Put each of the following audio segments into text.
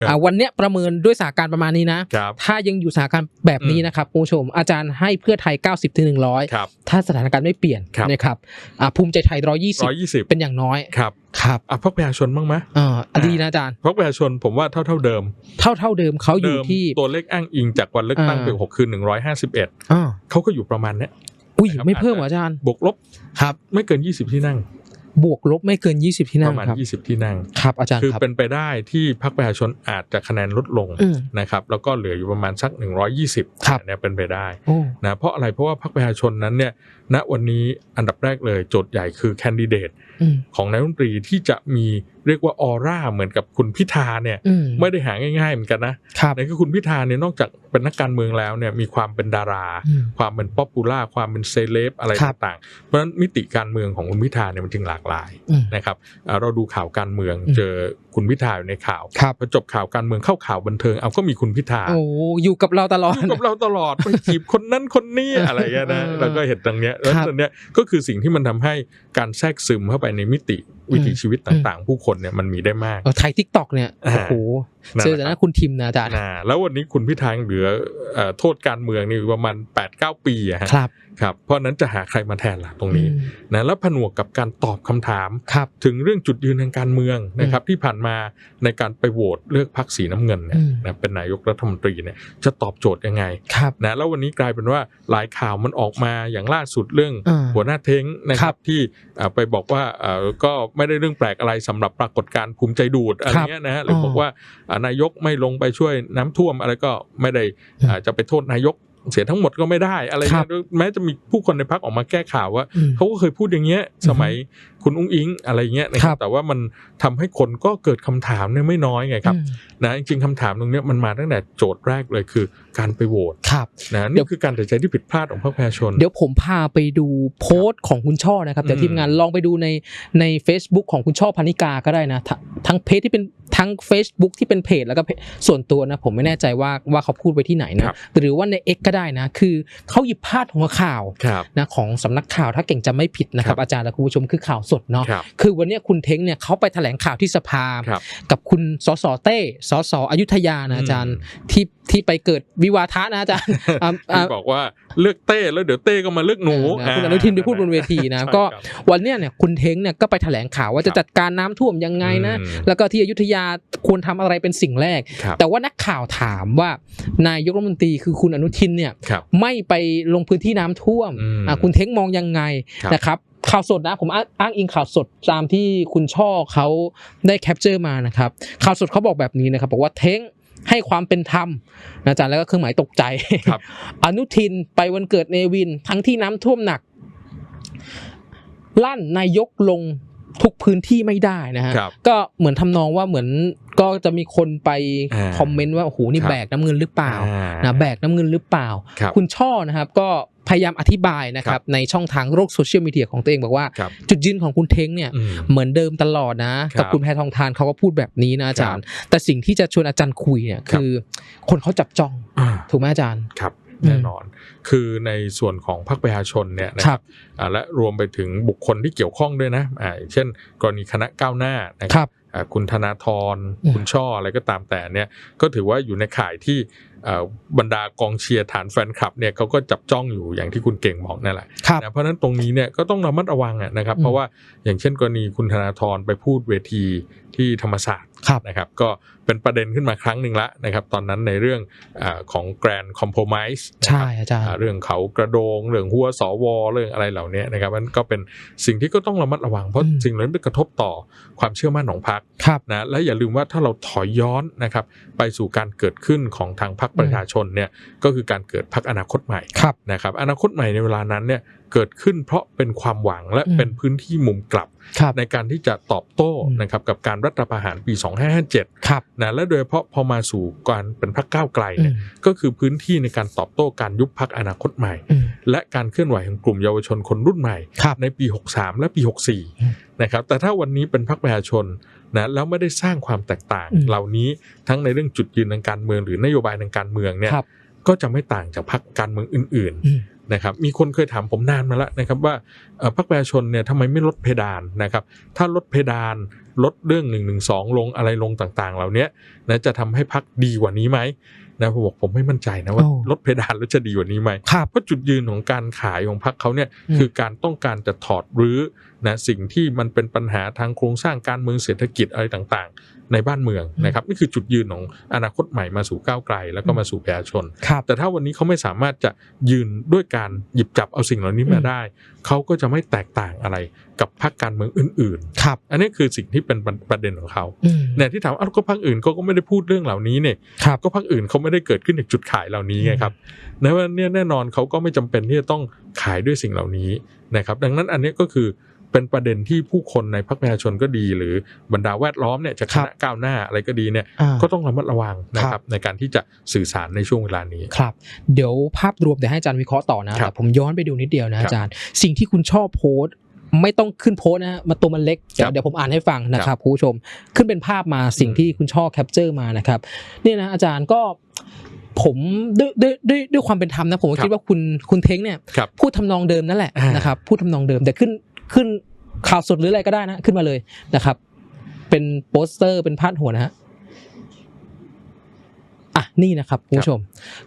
ครับอ่าวันเนี้ยประเมินด้วยสถานการณ์ประมาณนี้นะครับถ้ายังอยู่สถานการณ์แบบนี้นะครับคุณผู้ชม อาจารย์ให้เพื่อไทย 90ถึง100ครับถ้าสถานการณ์ไม่เปลี่ยนครับนะครับอ่าภูมิใจไทยร้อยยี่สิบ120 เป็นอย่างน้อยครับครับอะพักประชาชนบ้างไหมอ่าอันดีนะอาจารย์พักประชาชนผมว่าเท่าเท่าๆเดิม เท่าเท่าเดิมเขาอยู่เดิมที่ตัวเลขอ้างอิงจากวันเลือกตั้งอ่าปีหกคือหนึ่งร้อยห้าสิบเอ็ดอ่าเขาก็อยู่ประมาณเนี้ยอุ้ยนะครับไม่เพิ่มเหรออาจารย์บวกลบครับ ไม่เกินยี่สิบที่นั่ง บวกลบไม่เกิน 20 ที่ปนั่งระมาณครับยี่สิบที่นั่งครับอาจารย์คือครับเป็นไปได้ที่พรรคประชาชนอาจจะคะแนนลดลงอืมนะครับแล้วก็เหลืออยู่ประมาณสัก 120ครับเนี่ยเป็นไปได้โอ้นะเพราะอะไรเพราะว่าพรรคประชาชนนั้นเนี่ย ณวันนี้อันดับแรกเลยโจทย์ใหญ่คือแคนดิเดตอืมของนายกรัฐมนตรีที่จะมีเรียกว่าออร่าเหมือนกับคุณพิธาเนี่ยอืมไม่ได้หาง่ายๆเหมือนกันนะครับนั่นคือคุณพิธาเนี่ยนอกจากเป็นนักการเมืองแล้วเนี่ยมีความเป็นดาราอืมความเป็นป๊อปปูล่าความเป็นเซเลบอะไรครับต่างๆ เพราะฉะนั้นมิติการเมืองของคุณพิธาเนี่ยมันจึงหลากหลายอืมนะครับอ่าเราดูข่าวการเมืองอืมเจอคุณพิธาอยู่ในข่าวครับพอจบข่าวการเมืองเข้าข่าวบันเทิงเอาก็มีคุณพิธาโอ้อยู่กับเราตลอดอยู่กับเราตลอดไปจีบคนนั้นคนนี้อะไรเงี้ยนะเออเราก็เห็นตรงเนี้ยแล้วครับตรงเนี้ยก็คือสิ่งที่มันทำให้การแทรกซึมเข้าไปในมิติ วิถีอืมชีวิตต่างๆ ผู้คนเนี่ยมันมีได้มากเออไทยทิกตอกเนี่ยอ่าโอ้โหนั่นเจอแหละแต่หครัน้าบคุณทิมนะอาจารย์อ่าแล้ววันนี้คุณพิธายังเหลือเอ่อโทษการเมืองนี่ประมาณ8ปดเปีอะฮะครับครับ เพราะฉะนั้นจะหาใครมาแทนล่ะตรงนี้อืมนะแล้วผนวกกับการตอบคำถามครับถึงเรื่องจุดยืนทางการเมืองนะครับที่ผ่านมาในการไปโหวตเลือกพรรคสีน้ำเงินเนี่ยอืมนะเป็นนายกรัฐมนตรีเนี่ยจะตอบโจทย์ยังไงครับนะแล้ววันนี้กลายเป็นว่าหลายข่าวมันออกมาอย่างล่าสุดเรื่องอ่าหัวหน้าเท้งนะคครัรับบที่อ่าไปบอกว่าอ่าก็ไม่ได้เรื่องแปลกอะไรสำหรับปรากฏการณ์ภูมิใจดูดอะไรเงี้ยนะฮะหรือออบอกว่าอ่านายกไม่ลงไปช่วยน้ำท่วมอะไรก็ไม่ได้อ่าจะไปโทษนายกเสียทั้งหมดก็ไม่ได้อะไรครัเงี้บยแม้จะมีผู้คนในพักออกมาแก้ข่าวว่าอืมเขาก็เคยพูดอย่างเงี้ยสมัยคุณอุ้งอิงอะไรเงี้ยนะคครัรับบแต่ว่ามันทำให้คนก็เกิดคำถามเนี่ยไม่น้อยไงครับอืมนะจริงๆคำถามตรงเนี้ยมันมาตั้งแต่โจทย์แรกเลยคือการไปโหวตครับนะเดี๋นี่ยวคือการตัดสินใจที่ผิดพลาดของพรรคประชาชน เดี๋ยวผมพาไปดูโพสต์ของคุณช่อนะครับเดี๋ยวอืมทีมงานลองไปดูในใน Facebook ของคุณช่อพานิกาก็ได้นะททั้งเพจที่เป็นทั้ง Facebook ที่เป็นเพจแล้วก็เพจส่วนตัวนะผมไม่แน่ใจว่าว่าเขาพูดไว้ที่ไหนนะครับหรือว่าใน X ก็ได้นะ คือเขาหยิบพาดหัวข่าวครับนะของสำนักข่าวถ้าเก่งจำไม่ผิดนะคครัรับบอาจารย์และคุณผู้ชมคือข่าวสดเนาะครับคือวันเนี้ยคุณเท้งเนี่ยเขาไปแถลงข่าวที่สภาครับกับคุณสสเต้สสอยุธยานะอาจารย์ที่ที่ไปเกิดวิวาทะนะอาจารย์อ่าอ่าที่บอกว่าเลือกเต้แล้วเดี๋ยวเต้ก็มาเลือกหนูเออนะคุณอนุทินไปพูดบนเวทีนะใช่ก็ครับวันเนี้ยเนี่ยคุณเท้งเนี่ยก็ไปแถลงข่าวว่าจะครับจัดการน้ำท่วมยังไงนะอืมแล้วก็ที่อยุธยาควรทำอะไรเป็นสิ่งแรกครับแต่ว่านักข่าวถามว่านายกรัฐมนตรีคือคุณอนุทินเนี่ยครับไม่ไปลงพื้นที่น้ำท่วมอืมอะคุณเท้งมองยังไงครับนะครับ ข่าวสดนะผมอ้างอ้างอิงข่าวสดตามที่คุณช่อเขาได้แคปเจอร์มานะครับข่าวสดเขาบอกแบบนี้นะครับบอกว่าเท้งให้ความเป็นธรรมนะอาจารย์แล้วก็เครื่องหมายตกใจครับอนุทินไปวันเกิดเนวิน ทั้งที่น้ำท่วมหนัก ลั่นนายกลงทุกพื้นที่ไม่ได้นะฮะครับก็เหมือนทำนองว่าเหมือนก็จะมีคนไปอ่าคอมเมนต์ว่าโอ้โหนี่ครับแบกน้ำเงินหรือเปล่าอ่านะแบกน้ำเงินหรือเปล่าครับคุณช่อนะครับ ก็ พยายามอธิบายนะคครัรับบในช่องทางโลกโซเชียลมีเดียของตัวเองบอกว่าครับจุดยืนของคุณเท้งเนี่ยอืมเหมือนเดิมตลอดนะครับกับคุณแพทองทานเขาก็พูดแบบนี้นะอาจารย์ แต่สิ่งที่จะชวนอาจารย์คุยเนี่ยครับคือ คนเขาจับจ้องอ่าถูกไหมอาจารย์ครับอืมแน่นอน คือในส่วนของพรรคประชาชนเนี่ยนะคครัรับบอ่าและรวมไปถึงบุคคลที่เกี่ยวข้องด้วยนะอ่าอย่างเช่น กรณีคณะก้าวหน้านะคครับรับอ่าคุณธนาธรอืมคุณช่ออะไรก็ตามแต่เนี่ยก็ถือว่าอยู่ในข่ายที่อ่า บรรดากองเชียร์ฐานแฟนคลับเนี่ยเขาก็จับจ้องอยู่อย่างที่คุณเก่งบอกนั่นแหละครับนะเพราะฉะนั้นตรงนี้เนี่ยก็ต้องระมัดระวังอะนะครับอืมเพราะว่าอย่างเช่นกรณีคุณธนาธรไปพูดเวทีที่ธรรมศาสตร์ครับ นะครับก็เป็นประเด็นขึ้นมาครั้งหนึ่งละนะครับตอนนั้นในเรื่องอาของ Grand Compromise นะใช่ครับอาจารย์อ่าเรื่องเขากระโดง เรื่องหัวสวเรื่องอะไรเหล่านี้นะครับมันก็เป็นสิ่งที่ก็ต้องระมัดระวังเพราะอืมสิ่งเหล่านี้มันกระทบต่อความเชื่อมั่นของพรรคครับนะและอย่าลืมว่าถ้าเราถอยย้อนนะครับไปสู่การเกิดขึ้นของทางพรรคประชาชนเนี่ยก็คือการเกิดพรรคอนาคตใหม่ครับนะครับอนาคตใหม่ในเวลานั้นเนี่ย เกิดขึ้นเพราะเป็นความหวังและอืมเป็นพื้นที่มุมกลับครับในการที่จะตอบโต้อืมนะครับกับการรัฐประหารปี 2557ครับนะและโดยเฉพาะพอมาสู่การเป็นพรรคก้าวไกลอืเนี่ยมก็คือพื้นที่ในการตอบโต้การยุบพรรคอนาคตใหม่อืมและการเคลื่อนไหวของกลุ่มเยาวชนคนรุ่นใหม่ครับในปี 63 และปีอืม64นะครับแต่ถ้าวันนี้เป็นพรรคประชาชนนะแล้วไม่ได้สร้างความแตกต่างอืมเหล่านี้ทั้งในเรื่องจุดยืนทางการเมือง หรือนโยบายทางการเมืองเนี่ยครับก็จะไม่ต่างจากพรรคการเมืองอื่นอืมๆ นะครับมีคนเคยถามผมนานมาแล้วนะครับว่าเอ่อพรรคประชาชนเนี่ยทำไมไม่ลดเพดานนะครับถ้าลดเพดานลดเรื่อง1นึลงอะไรลงต่างๆ เหล่าเนี้ยนะจะทำให้พักดีกว่านี้ไหมนะผมบอกผมไม่มั่นใจนะว่าโอ้ลดเพดานแล้วจะดีกว่านี้ไหมครับเพราะจุดยืนของการขายของพรรคเขาเนี่ยอืมคือการต้องการจะถอดรื้อนะสิ่งที่มันเป็นปัญหาทางโครงสร้างการเมืองเศรษฐกิจอะไรต่างๆ ในบ้านเมืองนะครับนี่คือจุดยืนของอนาคตใหม่มาสู่ก้าวไกล แล้วก็มาสู่ประชาชนครับแต่ถ้าวันนี้เขาไม่สามารถจะยืนด้วยการหยิบจับเอาสิ่งเหล่านี้มาอืมได้ เขาก็จะไม่แตกต่างอะไรกับพรรคการเมืองอื่นครับๆอันนี้คือสิ่งที่เป็นประเด็นของเขาอืมเนี่ยที่ถามอ้าวก็พรรคอื่นเขาก็ไม่ได้พูดเรื่องเหล่านี้เนี่ยครับก็พรรคอื่นเขาไม่ได้เกิดขึ้นจากจุดขายเหล่านี้ไงครับนะว่าเนี่ยแน่นอนเขาก็ไม่จำเป็นที่จะต้องขายด้วยสิ่งเหล่านี้นะครับ ดังนั้นอันเนี้ยก็คือ เป็นประเด็นที่ผู้คนในพรรคประชาชนก็ดี หรือบรรดาแวดล้อมเนี่ยจะคณะก้าวหน้าอะไรก็ดีเนี่ยอ่าก็ต้องระมัดระวังนะคครัรับบในการที่จะสื่อสารในช่วงเวลานี้ครับเดี๋ยวภาพรวมเดี๋ยวให้อาจารย์วิเคราะห์ต่อนะครับแต่ผมย้อนไปดูนิดเดียวนะครับอาจารย์สิ่งที่คุณชอบโพสต์ไม่ต้องขึ้นโพสต์นะฮะมาตัวมันเล็ก เดี๋ยวครับเดี๋ยวผมอ่านให้ฟังนะคครัรับบคุณผู้ชม ขึ้นเป็นภาพมาสิ่งอืมที่คุณชอบแคปเจอร์มานะครับเนี่ยนะอาจารย์ก็ผมด้วยด้วยด้วยด้วยความเป็นธรรมนะผมก็คิดว่าคุณคุณเท้งเนี่ยครับพูดทำนองเดิมนั่นแหละอ่านนะครับพูดทำนองเดิมแต่ขึ้น ขึ้นข่าวสดหรืออะไรก็ได้นะ ขึ้นมาเลยนะครับ เป็นโปสเตอร์เป็นพาดหัวนะฮะอะนี่นะครับคุณผู้ชม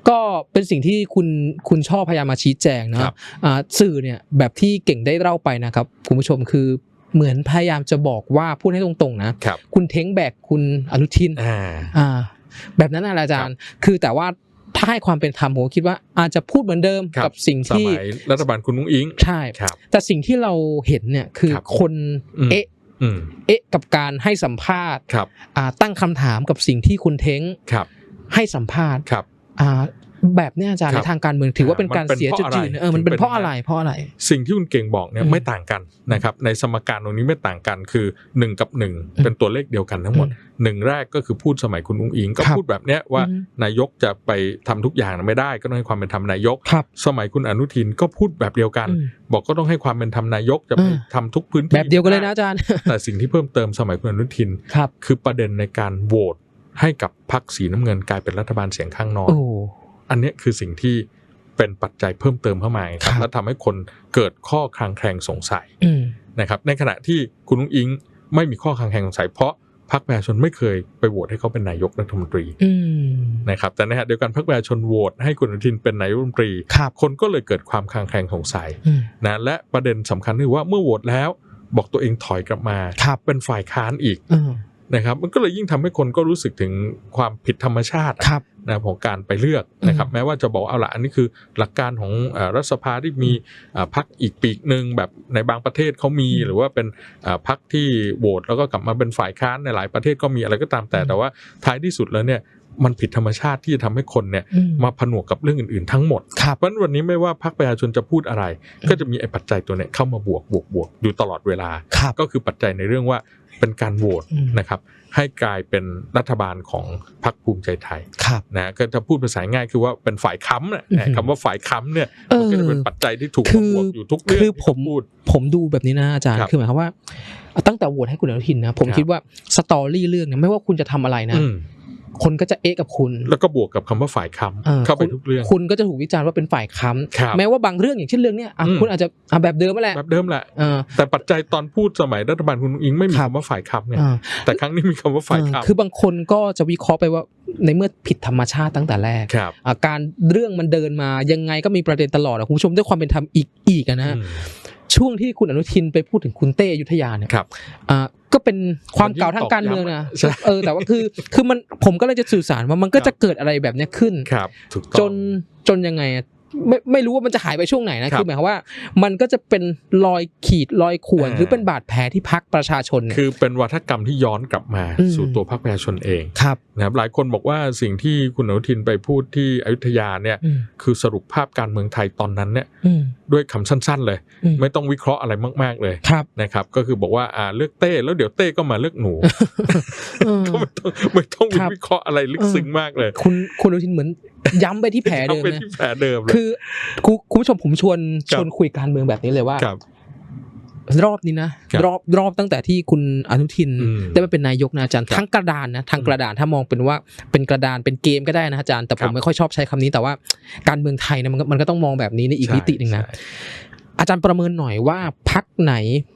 ก็เป็นสิ่งที่คุณคุณชอบพยายามมาชี้แจงนะครับอ่าสื่อเนี่ยแบบที่เก่งได้เล่าไปนะครับคุณผู้ชมคือเหมือนพยายามจะบอกว่าพูดให้ตรงๆนะครับคุณเท้งแบกคุณอนุทินอ่าอ่าแบบนั้นนะอาจารย์ คือแต่ว่า ถ้าให้ความเป็นธรรมผมคิดว่าอาจจะพูดเหมือนเดิมครับกับสิ่งสที่มัยรัฐบาลคุณนุ้งอิงใช่ครับแต่สิ่งที่เราเห็นเนี่ยคือครับคนอืมเอ๊ะอืมเอ๊ะกับการให้สัมภาษณ์ครับอ่าตั้งคำถามกับสิ่งที่คุณเท้งครับให้สัมภาษณ์ครับอ่า แบบเนี้ยอาจารย์ครัในบทางการเมืองถือว่าเป็นการมันเป็นเสียจุดยืนเพราะอะไรเออมันเป็นถึงเป็นเพราะอะไรเพราะอะไร สิ่งที่คุณเก่งบอกเนี่ยอืมไม่ต่างกันนะครับในสมการตรงนี้ไม่ต่างกันคือ 1 กับ1อืมเป็นตัวเลขเดียวกันทั้งหมดอืหนึ่งแรกก็คือพูดสมัยคุณอุ้งอิงก็ครับพูดแบบเนี้ยว่าอืมนายกจะไปทำทุกอย่างไม่ได้ ก็ต้องให้ความเป็นธรรมนายกครับสมัยคุณอนุทินก็พูดแบบเดียวกันอืมบอกก็ต้องให้ความเป็นธรรมนายกจะไปอืมทำทุกพื้นที่แบบเดียวกันเลยนะอาจารย์ แต่สิ่งที่เพิ่มเติมสมัยคุณอนุทินครับคือประเด็นในการโหวตให้กับพรรคสีน้ำเงินกลายเป็นรัฐบาลเสียงข้างน้อยโอ้อันเนี้ยคือสิ่งที่เป็นปัจจัยเพิ่มเติมเข้ามาคครัรับบแล้วทำให้คนเกิดข้อคลางแคลงสงสัยอืมนะครับ ในขณะที่คุณนุ้งอิงไม่มีข้อคลางแคลงสงสัย เพราะพรรคประชาชนไม่เคยไปโหวตให้เขาเป็นนายกรัฐมนตรีอืมนะครับ แต่ในขณะเดียวกันพรรคประชาชนโหวตให้คุณอนุทินเป็นนายกรัฐมนตรีครับคนก็เลยเกิดความคลางแคลงสงสัยอืมนะและประเด็นสำคัญคือว่าเมื่อโหวตแล้วบอกตัวเองถอยกลับมาครับเป็นฝ่ายค้านอีกอืม นะครับมันก็เลยยิ่งทำให้คนก็รู้สึกถึงความผิดธรรมชาติอะครับนะของการไปเลือกนะครับอืมแม้ว่าจะบอกว่าเอาละอันนี้คือหลักการของเอ่อรัฐสภาที่มีเอ่อพักอีกปีกหนึ่งแบบในบางประเทศเขามีอืมหรือว่าเป็นเอ่อพักที่โหวตแล้วก็กลับมาเป็นฝ่ายค้านในหลายประเทศก็มีอะไรก็ตามแต่อืมแต่ว่าท้ายที่สุดแล้วเนี่ยมันผิดธรรมชาติที่จะทำให้คนเนี่ยอืมมาผนวกกับเรื่องอื่น ๆ ทั้งหมดครับเพราะฉะนั้นวันนี้ไม่ว่าพรรคประชาชนจะพูดอะไรอืมก็จะมีไอ้ปัจจัยตัวเนี้ยเข้ามาบวกบวกบวกอยู่ตลอดเวลาครับก็คือปัจจัยในเรื่องว่า เป็นการโหวตอืมนะครับ ให้กลายเป็นรัฐบาลของพรรคภูมิใจไทยครับนะก็จะพูดภาษาง่ายคือว่าเป็นฝ่ายค้ำนะอือหือคำว่าฝ่ายค้ำเนี่ยเอมันอก็จะเป็นปัจจัยที่ถูกคืมาอบวกอยู่ทุกเรื่องคือที่ผมพูดผมดูแบบนี้นะอาจารย์ครับคือหมายความว่าตั้งแต่โหวตให้คุณอนุทินนะผมครับคิดว่าสตอรี่เรื่องเนี่ยไม่ว่าคุณจะทำอะไรนะอืม คนก็จะเอะกับคุณ แล้วก็บวกกับคำว่าฝ่ายค้ออำเข้าไปคุณทุกเรื่องคุณก็จะถูกวิจารณ์ว่าเป็นฝ่ายค้ำครับแม้ว่าบางเรื่องอย่างเช่นเรื่องเนี้ยอะอืมคุณอาจจะอะแบบเดิมนั่นแหละแบบเดิมแหละเออแต่ปัจจัยตอนพูดสมัยรัฐบาลคุณอุ้งอิงไม่มีครับคำว่าฝ่ายค้ำไงเออแต่ครั้งนี้มีคำว่าฝ่ายเออค้ำคือบางคนก็จะวิเคราะห์ไปว่าในเมื่อผิดธรรมชาติตั้งแต่แรกครับอะการเรื่องมันเดินมายังไงก็มีประเด็นตลอดอะคุณผู้ชมด้วยความเป็นธรรมอีกอีกอะนะฮะอืมช่วงที่คุณอนุทินไปพูดถึงคุณเต้อยุธยาเนี่ยครับอ่า ก็เป็นความมันยิ่งเก่าทางการเมืองนะตอกย้ำใช่เออแต่ว่าคือคือมันผมก็เลยจะสื่อสารว่ามันก็จะเกิดอะไรแบบเนี้ยขึ้นครับถูกต้องจนจนยังไงอะ ไม่ไม่รู้ว่ามันจะหายไปช่วงไหนนะครับคือหมายความว่า มันก็จะเป็นรอยขีดรอยข่วนอ่าหรือเป็นบาดแผลที่พักประชาชนเนี่ยคือเป็นวัฒกรรมที่ย้อนกลับมาอืมสู่ตัวพรรคประชาชนเองครับนะครับหลายคนบอกว่าสิ่งที่คุณอนุทินไปพูดที่อยุธยาเนี่ยอืมคือสรุปภาพการเมืองไทยตอนนั้นเนี่ยอืมด้วยคำสั้น ๆ เลยอืมไม่ต้องวิเคราะห์อะไรมาก ๆ เลยครับนะครับ ก็คือบอกว่าอ่าเลือกเต้แล้วเดี๋ยวเต้ก็มาเลือกหนูเออก็ไม่ต้องไม่ต้องครับวิเคราะห์อะไรลึกซึ้งมากเลย คุณคุณอนุทินเหมือน ย้ำไปที่แผลเดิมทำไปนะที่แผลเดิมเลยคือคุณคุณผู้ชมผมชวนครับชวนคุยการเมืองแบบนี้เลยว่าครับรอบนี้นะครับรอบรอบตั้งแต่ที่คุณอนุทินอืมได้มาเป็นนายกนะอาจารย์ครับทั้งกระดานนะทางกระดานถ้ามองเป็นว่าเป็นกระดานเป็นเกมก็ได้นะอาจารย์แต่ผครัมบไม่ค่อยชอบใช้คำนี้แต่ว่าการเมืองไทยนะมันก็มันก็ต้องมองแบบนี้ในอีกมิติหนึ่งนะใช่อาจารย์ประเมินหน่อยว่าพักไหน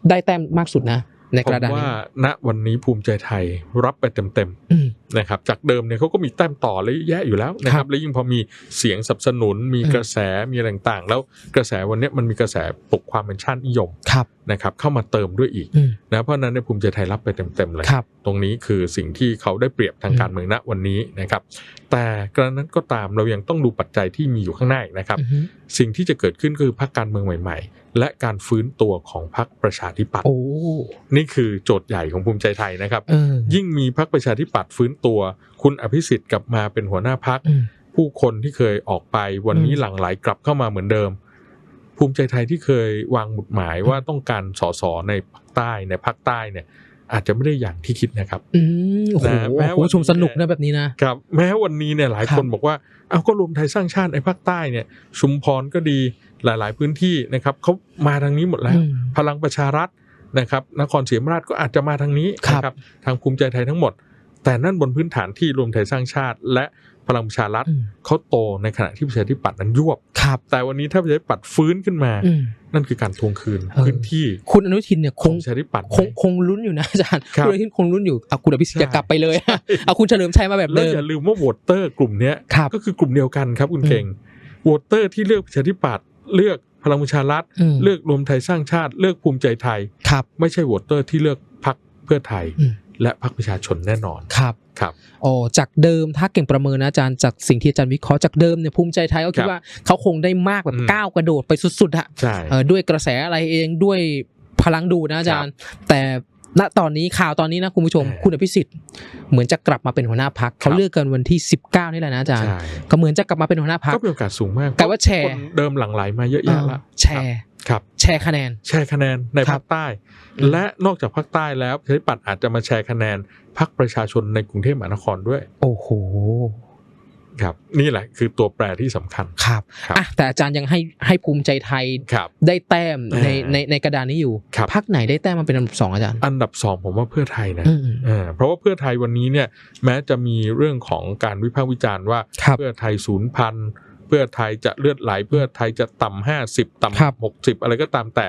ได้แต้มมากสุดนะ ในผกมระดานว่านี้ณวันนี้ภูมิใจไทยรับไปเต็มอืมๆ นะครับจากเดิมเนี่ยเขาก็มีแต้มต่อเลยแยะอยู่แล้วนะคครัรับบแล้วยิ่งพอมีเสียงสนับสนุนมีอืมกระแสมีอะไรต่างๆ แล้วกระแสวันเนี้ยมันมีกระแสปลุกความเป็นชาตินิยมครับนะครับเข้ามาเติมด้วยอีกอืมนะเพราะฉะนั้นเนี่ยภูมิใจไทยรับไปเต็มๆเลยครับตรงนี้คือสิ่งที่เขาได้เปรียบทางอืมการเมืองณวันนี้นะครับ แต่กระนั้นก็ตามเรายังต้องดูปัจจัยที่มีอยู่ข้างหน้าอีกนะครับอือฮึสิ่งที่จะเกิดขึ้นก็คือพรรคการเมืองใหม่ ๆ และการฟื้นตัวของพรรคประชาธิปัตย์โอ้นี่คือโจทย์ใหญ่ของภูมิใจไทยนะครับเออยิ่งมีพรรคประชาธิปัตย์ฟื้นตัว คุณอภิสิทธิ์กลับมาเป็นหัวหน้าพรรคอืมผู้คนที่เคยออกไปวันนี้อืมหลั่งไหลกลับเข้ามาเหมือนเดิม ภูมิใจไทยที่เคยวางหมุดหมายว่าต้องการสสในภาคใต้ในภาคใต้เนี่ยอาจจะไม่ได้อย่างที่คิดนะครับอืมโอ้โหนะแม้ว่าคุณผู้ชมสนุกนะแบบนี้นะครับ แม้วันนี้เนี่ยหลายครับคนบอกว่า เอาก็รวมไทยสร้างชาติในภาคใต้เนี่ย ชุมพรก็ดี หลาย ๆ พื้นที่นะครับเขามาทางนี้หมดแล้วอืมพลังประชารัฐนะครับ นครศรีธรรมราชก็อาจจะมาทางนี้ครับนะครับทางภูมิใจไทยทั้งหมด แต่นั่นบนพื้นฐานที่รวมไทยสร้างชาติ และพลังประชารัฐอืมเขาโตในขณะที่ประชาธิปัตย์นั้นยวบครับแต่วันนี้ถ้าประชาธิปัตย์ฟื้นขึ้นมาอืมนั่นคือการทวงคืนเออพื้นที่ คุณอนุทินเนี่ยขคองงประชาธิปัตย์คงคงลุ้นอยู่นะอาจารย์ครับคุณอนุทินคงลุ้นอยู่เอาคุณอภิสิทธิ์ใช่จะกลับไปเลยเอาคุณเฉลิมชัยมาแบบแล้วเดิมอย่าลืมว่าโหวตเตอร์กลุ่มเนี้ยครับก็คือกลุ่มเดียวกันครับคุณอืมเก่งโหวตเตอร์ที่เลือกประชาธิปัตย์ เลือกพลังประชารัฐอืมเลือกรวมไทยสร้างชาติ เลือกภูมิใจไทยครับ ไม่ใช่โหวตเตอร์ที่เลือกพรรคเพื่อไทยอืมและพรรคประชาชนแน่นอนครับครับโอ้จากเดิมถ้าเก่งประเมินนะอาจารย์จากสิ่งที่อาจารย์วิเคราะห์จากเดิมเนี่ยภูมิใจไทยก็คิดครับว่าเขาคงได้มากแบบอืมก้าวกระโดดไปสุดๆอะใช่เอ่อด้วยกระแสอะไรเองด้วยพลังดูนะอาจารย์ แต่ ณตอนนี้ข่าวตอนนี้นะคุณผู้ชมเออคุณอภิสิทธิ์เหมือนจะกลับมาเป็นหัวหน้าพักเขาครับเลือกกันวันที่ 19 นี่แหละนะอาจารย์ใช่ก็เหมือนจะกลับมาเป็นหัวหน้าพักก็เป็นโอกาสสูงมากแต่ว่าแชร์คนเดิมหลั่งไหลมาเยอะแยะละแชร์ครับแชร์คะแนนแชร์คะแนนในครัภาบคใต้อืมและนอกจากภาคใต้แล้วประชาธิปัตย์อาจจะมาแชร์คะแนนพรรคประชาชนในกรุงเทพมหานครด้วย โอ้โห ครับนี่แหละคือตัวแปรที่สำคัญครับครับอะแต่อาจารย์ยังให้ให้ภูมิใจไทยครับได้แต้มในอ่าในในกระดานนี้อยู่ครับพักไหนได้แต้มมาเป็นอันดับสองอาจารย์ อันดับสองผมว่าเพื่อไทยนะอืมเออเพราะว่าเพื่อไทยวันนี้เนี่ยแม้จะมีเรื่องของการวิพากษ์วิจารณ์ว่าครับเพื่อไทยศูนย์พันเพื่อไทยจะเลือดไหลเพื่อไทยจะต่ำห้าสิบครับต่ำหกสิบอะไรก็ตามแต่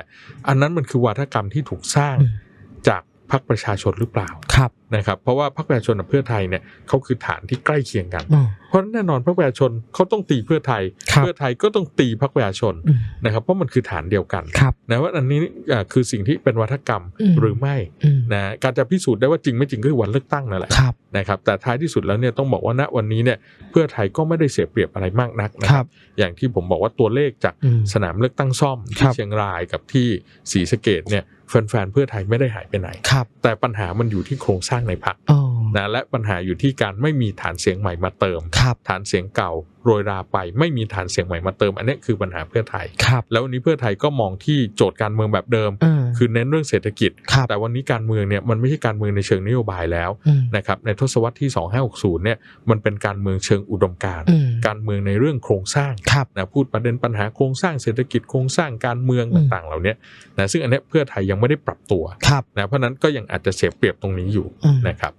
อันนั้นมันคือวาทกรรมที่ถูกสร้างอืมจาก พรรคประชาชนหรือเปล่าครับนะครับ เพราะว่าพรรคประชาชนกับเพื่อไทยเนี่ยเขาคือฐานที่ใกล้เคียงกันอ๋อเพราะแน่นอนพรรคประชาชนเขาต้องตีเพื่อไทยครับเพื่อไทยก็ต้องตีพรรคประชาชนอืมนะครับ เพราะมันคือฐานเดียวกันครับนะว่าอันนี้อ่าคือสิ่งที่เป็นวัฒกรรมอืมหรือไม่อืมนะการจะพิสูจน์ได้ว่าจริงไม่จริงก็คือวันเลือกตั้งนั่นแหละครับนะครับแต่ท้ายที่สุดแล้วเนี่ยต้องบอกว่าณวันนี้เนี่ยเพื่อไทยก็ไม่ได้เสียเปรียบอะไรมากนักนะคครัรับบอย่างที่ผมบอกว่าตัวเลขจากอืมสนามเลือกตั้งซ่อมครัที่บเชียงรายกับที่ศรีสะเกดเนี่ย แฟนๆเพื่อไทยไม่ได้หายไปไหนครับแต่ปัญหามันอยู่ที่โครงสร้างในพรรคอ๋อนะและปัญหาอยู่ที่การไม่มีฐานเสียงใหม่มาเติมครับฐานเสียงเก่า โรยราไปไม่มีฐานเสียงใหม่มาเติม อันนี้คือปัญหาเพื่อไทยครับแล้ววันนี้เพื่อไทยก็มองที่โจทย์การเมืองแบบเดิมอ่าคือเน้นเรื่องเศรษฐกิจครับแต่วันนี้การเมืองเนี่ยมันไม่ใช่การเมืองในเชิงนโยบายแล้วอืมนะครับในทศวรรษที่ 2560เนี่ยมันเป็นการเมืองเชิงอุดมการณ์อืมการเมืองในเรื่องโครงสร้างครับนะพูดประเด็นปัญหาโครงสร้างเศรษฐกิจโครงสร้างการเมืองอืมต่างๆ เหล่านี้นะซึ่งอันเนี้ยเพื่อไทยยังไม่ได้ปรับตัวครับนะเพราะฉะนั้นก็ยังอาจจะเสียเปรียบตรงนี้อยู่อืมนะครับ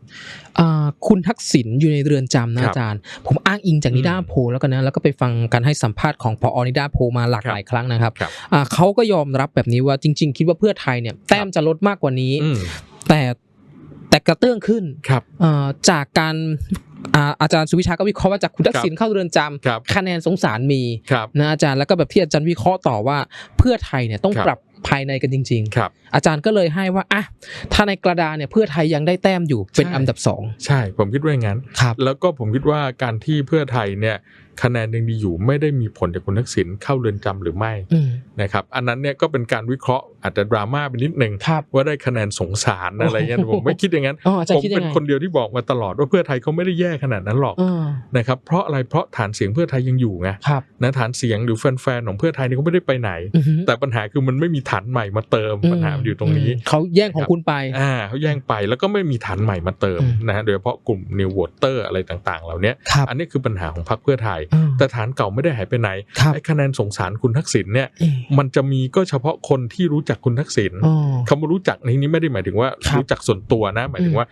อ่าคุณทักษิณอยู่ในเรือนจำนะครับอาจารย์ ผมอ้างอิงจากนิด้าอืมโพลแล้วกันนะแล้วก็ไปฟังการให้สัมภาษณ์ของพอนิด้าโพลมาหลากครับหลายครั้งนะครับครับอ่าเขาก็ยอมรับแบบนี้ว่าจริง ๆ คิดว่าเพื่อไทยเนี่ยแต้มจะลดมากกว่านี้อืมแต่แต่กระเตื้องขึ้นครับอ่าจากการอ่าอาจารย์สุวิชาก็วิเคราะห์ว่าจากคุณทักษิณเข้าเรือนจำครับคะแนนสงสารมีครับนะอาจารย์แล้วก็แบบที่อาจารย์วิเคราะห์ต่อว่าเพื่อไทยเนี่ยต้องครับปรับภายในกันจริงครับๆอาจารย์ก็เลยให้ว่าอะถ้าในกระดานเนี่ยเพื่อไทยยังได้แต้มอยู่เป็นใช่อันดับสองใช่ผมคิดว่าอย่างนั้นครับแล้วก็ผมคิดว่าการที่เพื่อไทยเนี่ย คะแนนยังดีอยู่ไม่ได้มีผลจากคุณทักษิณเข้าเรือนจำหรือไม่อืมนะครับ อันนั้นเนี่ยก็เป็นการวิเคราะห์อาจจะดราม่าไปนิดนึงครับว่าได้คะแนนสงสารอะไรเงี้ยโอ้โหผมไม่คิดอย่างนั้นอ๋ออาจารผย์มคิดยัเป็งนไงคนเดียวที่บอกมาตลอดว่าเพื่อไทยเขาไม่ได้แย่ขนาดนั้นหรอกอ่านะครับเพราะอะไรเพราะฐานเสียงเพื่อไทยยังอยู่ไงครับนะฐานเสียงหรือแฟนๆของเพื่อไทยเนี่ยเขาไม่ได้ไปไหนอือฮึแต่ปัญหาคือมันไม่มีฐานใหม่มาเติมปัญหามันอยู่ตรงนี้มเขาแย่งของคุณไปอ่าเขาแย่งไปแล้วก็ไม่มีฐานใหม่มาเติมอืมนะฮะโดยเฉพาะกลุ่ม new voter อะไรต่างๆ เหล่านี้ครับอันนี้คือปัญหาของพรรคเพื่อไทยอ่าแต่ฐานเก่าไม่ได้หายไปไหนครับไอ้คะแนนสงสารคุณทักษิณเนี่ยเอ๊ะมันจะมีก็เฉพาะคนที่รู้จักคุณทักษิณอ๋อคำว่ารู้จักในนี้ไม่ได้หมายถึงว่าครับรู้จักส่วนตัวนะ หมายถึงว่า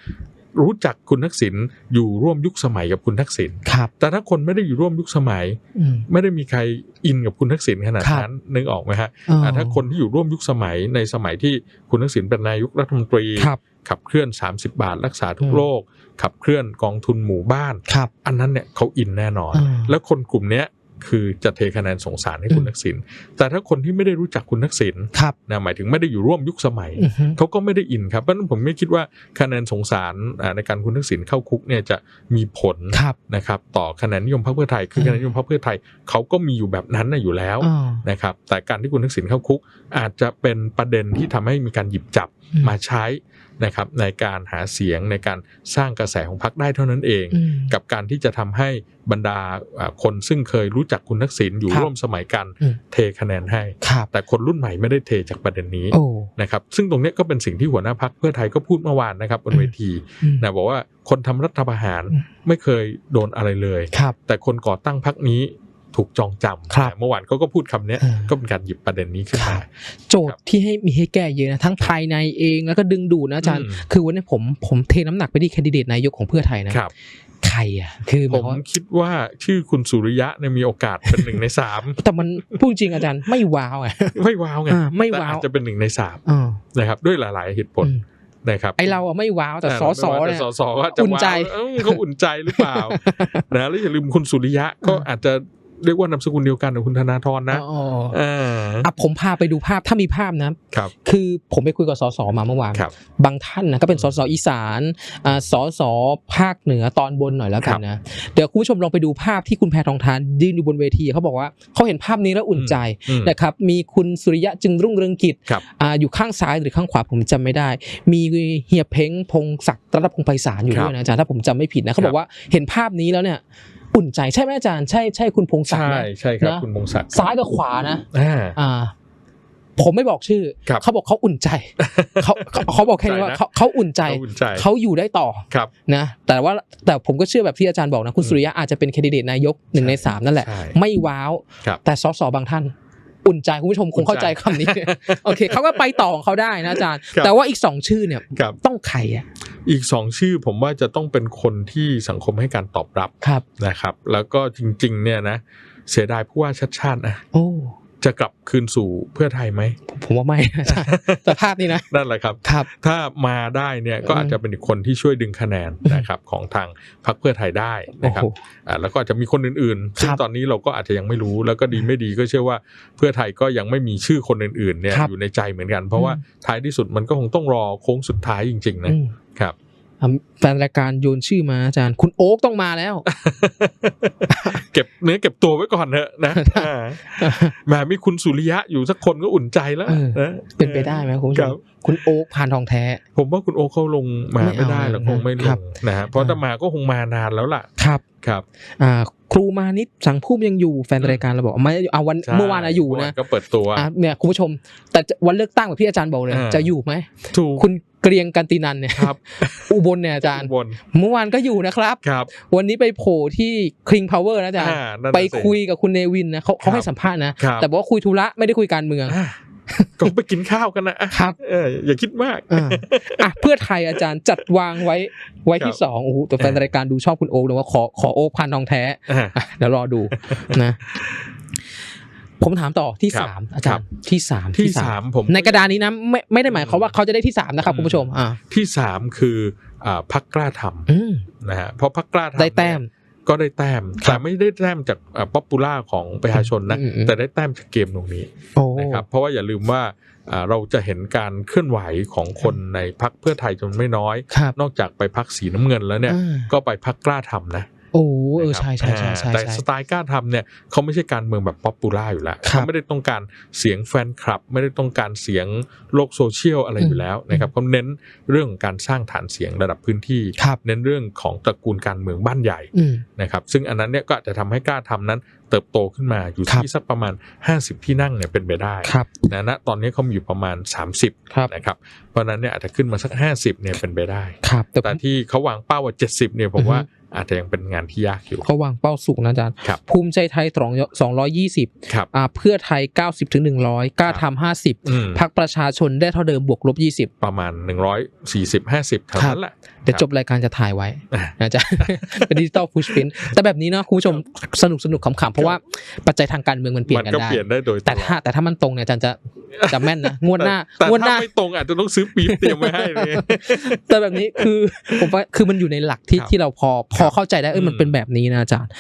รู้จักคุณทักษิณอยู่ร่วมยุคสมัยกับคุณทักษิณครับแต่ถ้าคนไม่ได้อยู่ร่วมยุคสมัยอืมไม่ได้มีใครอินกับคุณทักษิณขนาดครับนั้นนึกออกไหมฮะอ๋ออ่าถ้าคนที่อยู่ร่วมยุคสมัยในสมัยที่คุณทักษิณเป็นนายกรัฐมนตรีครับขับเคลื่อน 30 บาทรักษาทุกอืมโรค ขับเคลื่อนกองทุนหมู่บ้านครับอันนั้นเนี่ยเขาอินแน่นอนอ่าแล้วคนกลุ่มเนี้ยคือจะเทคะแนนสงสารให้คุณอืมทักษิณ แต่ถ้าคนที่ไม่ได้รู้จักคุณทักษิณครับนะหมายถึงไม่ได้อยู่ร่วมยุคสมัยอือฮึเขาก็ไม่ได้อินครับเพราะฉะนั้นผมไม่คิดว่าคะแนนสงสารอ่าในการคุณทักษิณเข้าคุกเนี่ยจะมีผลครับนะครับต่อคะแนนนิยมพรรคเพื่อไทย คืออืมคะแนนนิยมพรรคเพื่อไทยเขาก็มีอยู่แบบนั้นน่ะอยู่แล้วอ่านะครับ แต่การที่คุณทักษิณเข้าคุกอาจจะเป็นประเด็นที่ทำให้มีการหยิบจับอืมมาใช้ นะครับในการหาเสียงในการสร้างกระแสของพรรคได้เท่านั้นเองอืมกับการที่จะทำให้บรรดาอ่าคนซึ่งเคยรู้จักคุณทักษิณอยู่ครับร่วมสมัยกันอืมเทคะแนนให้ครับแต่คนรุ่นใหม่ไม่ได้เทจากประเด็นนี้โอ้นะครับซึ่งตรงเนี้ยก็เป็นสิ่งที่หัวหน้าพักเพื่อไทยก็พูดเมื่อวานนะครับบนอืมเวทีอืมนะบอกว่าคนทำรัฐประหารอืมไม่เคยโดนอะไรเลยครับแต่คนก่อตั้งพักนี้ ถูกจองจำครับนะเมื่อวานเขาก็พูดคำเนี้ยเออก็เป็นการหยิบประเด็นนี้ขึ้นครัมาบโจทย์ที่ให้มีให้แก้เยอะนะทั้งภายในเองแล้วก็ดึงดูดนะอาจารย์อืมคือวันนี้ผมผมเทน้ำหนักไปที่แคนดิเดตนายกของเพื่อไทยนะครับใครอะคือหผมายความว่าคิดว่าชื่อคุณสุริยะเนี่ยมีโอกาสเป็นหนึ่งในสามแต่มันพูดจริงอาจารย์ไม่ว้าวอะไม่ว้าวไงอ่าไม่แต่ว้าอาวจจะเป็นหนึ่งในสามอ่านะครับด้วยหลาย ๆ เหตุผลอืมนะครับไอเราอะไม่ว้าวแต่สอสอแต่เนี่ยสสก็จะอุ่นใจว้าวเอ้าเขาอุ่นใจหรือเปล่านะแล้วอย่าลืมคุณสุริยะก็อาจจะ เรียกว่านามสกุลเดียวกันกับคุณธนาธรนะอ๋ออ่าอะผมพาไปดูภาพถ้ามีภาพนะครับคือผมไปคุยกับสสมาเมื่อวานครับบางท่านนะก็เป็นสสอีสานอ่าสสภาคเหนือตอนบนหน่อยแล้วกันนะเดี๋ยวคุณผู้ชมลองไปดูภาพที่คุณแพทองทานยืนอยู่บนเวทีเขาบอกว่าเขาเห็นภาพนี้แล้วอุ่นใจอืมนะครับมีคุณสุริยะจึงรุ่งเรืองกิจครับอ่าอยู่ข้างซ้ายหรือข้างขวาผมจำไม่ได้ มีเฮียเพ้งพงศักดิ์รัตนพงศ์ไพศาลอยู่ครับด้วยนะอาจารย์ถ้าผมจำไม่ผิดนะเขาบอกว่าเห็นภาพนี้แล้วเนี่ย อุ่นใจใช่ไหมอาจารย์ใช่ใช่คุณพงศักดิ์ใช่นะใช่ครับนะคุณพงศักดิ์ซ้ายกับขวานะอ่าอ่าผมไม่บอกชื่อครับเขาบอกเขาอุ่นใจเขาเขาเขาบอกแค่นี้ว่าใจนะเขาเขาอุ่นใจเขาอุ่นใจเขาอยู่ได้ต่อครับนะ แต่ว่าแต่ผมก็เชื่อแบบที่อาจารย์บอกนะคุณสุริยะอาจจะเป็นแคนดิเดตนายกหนึ่งในสามนั่นแหละใช่ไม่ว้าวครับแต่สสบางท่านอุ่นใจคุณผู้ชมคงเข้าใจคำนี้โอเคเขาก็ไปต่อของเขาได้นะอาจารย์ครับแต่ว่าอีกสองชื่อเนี่ยครับต้องใครอะ อีกสองชื่อผมว่าจะต้องเป็นคนที่สังคมให้การตอบรับครับนะครับ แล้วก็จริง ๆ เนี่ยนะเสียดายผู้ว่าชัดชาตินะโอ้จะกลับคืนสู่เพื่อไทยไหม ผมว่าไม่นะอาจารย์แต่ภาพนี้นะนั่นแหละครับครับ ถ้ามาได้เนี่ยก็อาจจะเป็นอีกคนที่ช่วยดึงคะแนนอืมนะครับของทางพรรคเพื่อไทยได้โอ้นะครับโหอ่าแล้วก็อาจจะมีคนอื่นๆซึ่งครับตอนนี้เราก็อาจจะยังไม่รู้แล้วก็ดีไม่ดีก็เชื่อว่าเพื่อไทยก็ยังไม่มีชื่อคนอื่นๆเนี่ยครับอยู่ในใจเหมือนกัน เพราะว่าอืมท้ายที่สุดมันก็คงต้องรอโค้งสุดท้ายจริงๆนะอืม ครับอะแฟนรายการโยนชื่อมาอาจารย์ คุณโอ๊กต้องมาแล้ว เก็บเนื้อเก็บตัวไว้ก่อนเถอะนะอ่าแหมมีคุณสุริยะอยู่สักคนก็อุ่นใจแล้วเออนะเป็นไปได้ไหมคุณผู้ชครัมบคุณโอ๊กพานทองแท้ ผมว่าคุณโอคเขาลงมาไม่เอาไม่ได้หรอกคงไม่ลครับงนะฮะเพราะถ้ามาก็คงมานานแล้วล่ะครับครับ อ่า ครูมานิดสังพุ่มยังอยู่แฟนรายการเราบอกไม่เอาวันใช่เมื่อวานอะอยู่นะเมื่วาก็เปิดตัวอะเนี่ยคุณผู้ชม แต่จะวันเลือกตั้งแบบที่อาจารย์บอกเลยอ่าจะอยู่ไหมถูกคุณเกรียงกันตินันเนี่ยครับอุบลเนี่ยอาจารย์บนเมื่อวานก็อยู่นะครับครับ วันนี้ไปโผล่ที่คิงพาวเวอร์นะอาจารย์อ่านั่นน่ะไปสิคุยกับคุณเนวินนะเขาเขาครับให้สัมภาษณ์นะครับแต่บอกว่าคุยธุระไม่ได้คุยการเมืองอะ ก็ไปกินข้าวกันนะอะครับเอออย่าคิดมากอ่าอะเพื่อไทยอาจารย์จัดวางไว้ไว้ที่ครับสองโอ้โหแต่แฟนรายการดูชอบคุณโอ๊คเลยว่าขอขอโอ๊คพันทองแท้อะอะเดี๋ยวรอดูนะผมถามต่อที่ครับสามอาจารย์ที่สามที่สามผมในกระดานนี้นะไม่ไม่ได้หมายความว่าเขาจะได้ที่สามนะครับอืมคุณผู้ชมอ่าที่สามคืออ่าพักกล้าทอืมำนะฮะเพราะพักกล้าทำได้แต้มเนี่ย ก็ได้แต้มครับแต่ไม่ได้แต้มจากป๊อปปูล่าของประชาชนนะอืมอืมแต่ได้แต้มจากเกมตรงนี้โอ้นะครับเพราะว่าอย่าลืมว่าอ่าเราจะเห็นการเคลื่อนไหวของคนในพักเพื่อไทยจนไม่น้อยครับนอกจากไปพักสีน้ำเงินแล้วเนี่ยอ่าก็ไปพักกล้าทำนะโอ้เออนะครับใช่ใช่ใช่ใช่แต่ใช่สไตล์กล้าทำเนี่ยเขาไม่ใช่การเมืองแบบป๊อปปูล่าอยู่แล้วครับเขาไม่ได้ต้องการเสียงแฟนคลับ ไม่ได้ต้องการเสียงโลกโซเชียลอะไรอยู่แล้วนะครับเขาเน้นเรื่องของการสร้างฐานเสียงระดับพื้นที่ครับเน้นเรื่องของตระกูลการเมืองบ้านใหญ่อืมนะครับซึ่งอันนั้นเนี่ยก็อาจจะทำให้กล้าทำนั้นเติบโตขึ้นมาอยู่ครับที่สักประมาณ 50 ที่นั่งเนี่ยเป็นไปได้ครับนะณตอนนี้เขามีอยู่ประมาณ 30ครับนะครับเพราะฉะนั้นเนี่ยอาจจะขึ้นมาสัก 50เนี่ยเป็นไปได้ครับแต่แต่ที่เขาวางเป้าว่า 70เนี่ยผมว่า อือฮึอาจจะยังเป็นงานที่ยากอยู่เขาวางเป้าสูงนะอาจารย์ครับภูมิใจไทยสองร้อยยี่สิบครับอ่าเพื่อไทยเก้าสิบถึงหนึ่งร้อยกล้าทำห้าสิบอืมพักประชาชนได้เท่าเดิมบวกลบยี่สิบประมาณ140 50เท่านั้นแหละเดี๋ยวจบรายการจะถ่ายไว้อะนะอาจารย์เป็นดิจิตอลฟุชพินแต่แบบนี้เนาะคุณผู้ชมสนุกสนุกขำๆ เพราะว่าปัจจัยทางการเมืองมันเปลี่ยมันนกันก็ได้เปลี่ยนได้โดยแต่ลอดถ้าแต่ถ้ามันตรงเนี่ยอาจารย์จะจะแม่นนะงวดหน้าแต่งวดหถ้าน้าไม่ตรงอาจจะต้องซื้อปี๊บเตรียมไว้ให้เลยแต่แบบนี้คือผมว่าคือมันอยู่ในหลักที่ครับที่เราพอพอเข้าใจได้เออมันอืมเป็นแบบนี้นะอาจารย์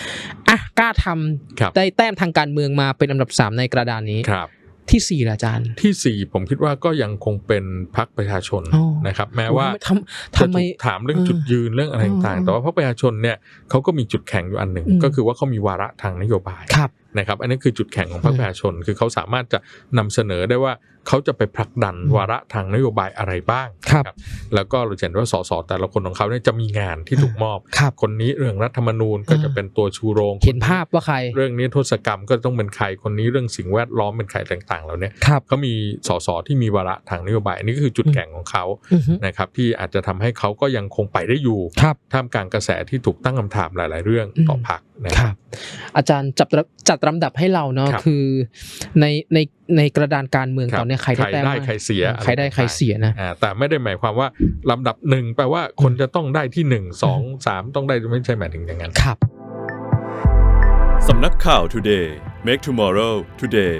อะกล้าทำครับได้แต้มทางการเมืองมาเป็นอันดับสามในกระดานนี้ครับที่สี่ละอาจารย์ ที่สี่ผมคิดว่าก็ยังคงเป็นพักประชาชนอ๋อนะครับ แม้ว่าทำทำไมจะถูกถามเรื่องเออจุดยืนเรื่องอะไรต่างอ๋อๆแต่ว่าพรรคประชาชนเนี่ยเขาก็มีจุดแข็งอยู่อันหนึ่งอืมก็คือว่าเขามีวาระทางนโยบายครับนะครับอันนี้คือจุดแข็งของพรรคอืมประชาชน คือเขาสามารถจะนำเสนอได้ว่าเขาจะไปผลักดันอืมวาระทางนโยบายอะไรบ้างครับนะแล้วก็เราจะเห็นว่าสสแต่ละคนของเขาเนี่ยจะมีงานที่ถูกมอบครับคนนี้เรื่องรัฐธรรมนูญก็จะเป็นตัวชูโรงเห็นภาพว่าใคร เรื่องนี้โทษกรรมก็ต้องเป็นใครคนนี้เรื่องสิ่งแวดล้อมเป็นใครต่างๆแล้วเนี่ยครับเขามีสสที่มีวาระทางนโยบายอันนี้ก็คือจุดแข็งของเขาอือฮึนะครับที่อาจจะทำให้เขาก็ยังคงไปได้อยู่ครับท่ามกลางกระแสที่ถูกตั้งคำถามหลาย ๆ เรื่องต่ออืมพักนะคครัรับบอาจารย์จัดจัดลำดับให้เราเนาะครับคือในในในกระดานการเมืองครับตอนเนี้ยใครได้ใครแต้มได้มากใครเสียใครได้อะไรใครเสียนะอ่าแต่ไม่ได้หมายความว่าลำดับหนึ่งแปลว่าคนจะต้องได้ที่หนึ่งสองสามต้องได้ไม่ใช่หมายถึงอย่างนั้นครับสำนักข่าว Today Make Tomorrow Today